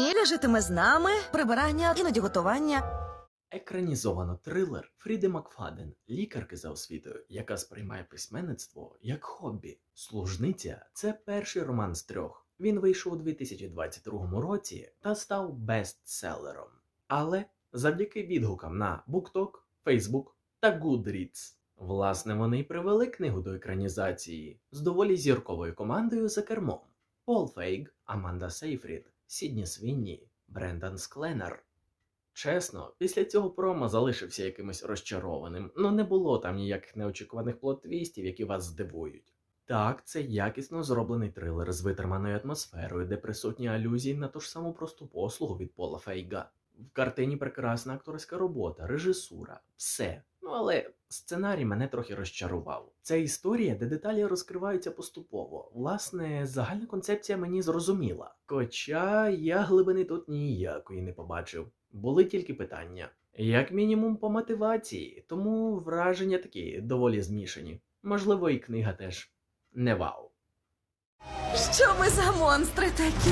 Емілі житиме з нами, прибирання, іноді готування. Екранізовано трилер Фріди Макфаден, лікарки за освітою, яка сприймає письменництво як хобі. Служниця це перший роман з трьох. Він вийшов у 2022 році та став бестселером. Але завдяки відгукам на BookTok, Facebook та Goodreads. Власне, вони й привели книгу до екранізації з доволі зірковою командою за кермом: Пол Фейг, Аманда Сейфрід, Сідні Свінні, Брендан Скленер. Чесно, після цього промо залишився якимось розчарованим, ну не було там ніяких неочікуваних плот-твістів, які вас здивують. Так, це якісно зроблений трилер з витриманою атмосферою, де присутні алюзії на ту ж саму просту послугу від Пола Фейга. В картині прекрасна акторська робота, режисура, все. Ну але сценарій мене трохи розчарував. Це історія, де деталі розкриваються поступово. Власне, загальна концепція мені зрозуміла. Хоча я глибини тут ніякої не побачив. Були тільки питання. Як мінімум по мотивації, тому враження такі доволі змішані. Можливо, і книга теж не вау. Що ми за монстри такі?